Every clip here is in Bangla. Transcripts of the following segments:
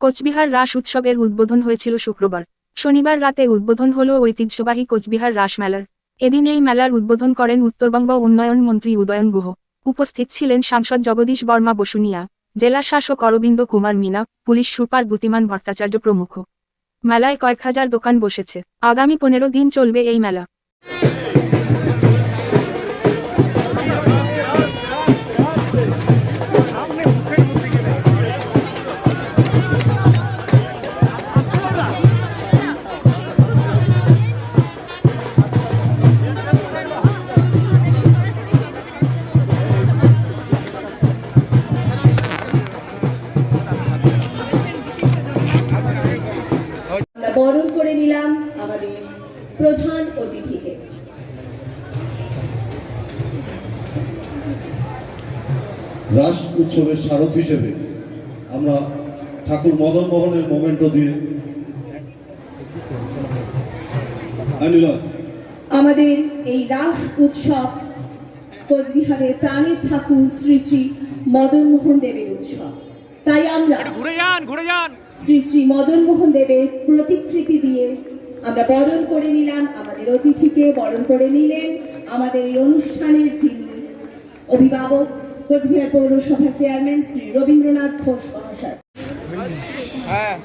কোচবিহার রাস উৎসবের উদ্বোধন হয়েছিল শুক্রবার। শনিবার রাতে উদ্বোধন হল ঐতিহ্যবাহী কোচবিহার রাস মেলার। এদিন এই মেলার উদ্বোধন করেন উত্তরবঙ্গ উন্নয়ন মন্ত্রী উদয়ন গুহ। উপস্থিত ছিলেন সাংসদ জগদীশ বর্মা বসুনিয়া, জেলা শাসক অরবিন্দ কুমার মিনা, পুলিশ সুপার বুতিমান ভট্টাচার্য প্রমুখ। মেলায় কয়েক হাজার দোকান বসেছে। আগামী পনেরো দিন চলবে এই মেলা। বরণ করে নিলাম আমাদের প্রধান অতিথিকে। রাস উৎসবের স্মারক হিসেবে আমরা ঠাকুর মদন মোহনের মোমেন্টো দিয়ে আমাদের এই রাস উৎসব কোচবিহারের প্রাণের ঠাকুর শ্রী শ্রী মদন মোহন দেবের উৎসব। তাই আমরা ঘুরে যান ঘুরে যান। শ্রী শ্রী মদন মোহন দেবের প্রতিকৃতি দিয়ে আমরা বরণ করে নিলাম আমাদের অতিথিকে বরণ করে নিলেন আমাদের এই অনুষ্ঠানের যিনি অভিভাবক কোচবিহার পৌরসভা চেয়ারম্যান শ্রী রবীন্দ্রনাথ ঘোষ মহাশয়। হ্যাঁ।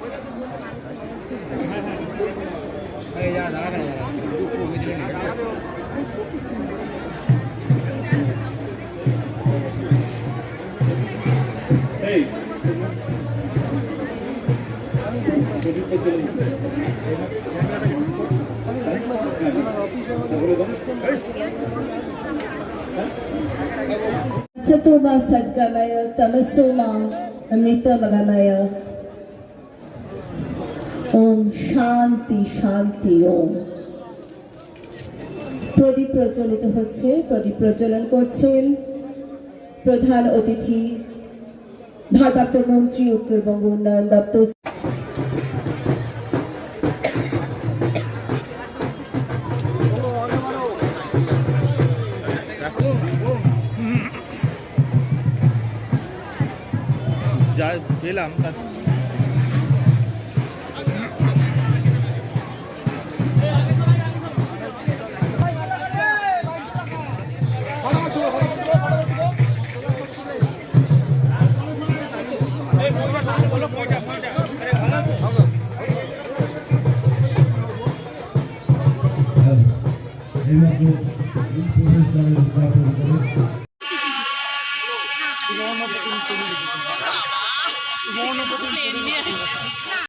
સતોમાં સદગમય તમસોમાં મૃતમગમય ওম শান্তি শান্তি ওম প্রদীপ প্রজ্বলিত হচ্ছে প্রদীপ প্রজ্বলন করছেন প্রধান অতিথি, ভারপ্রাপ্ত মন্ত্রী, উত্তরবঙ্গ উন্নয়ন দপ্তর যা পেলাম তা এইমাত্র এই মৌনপতি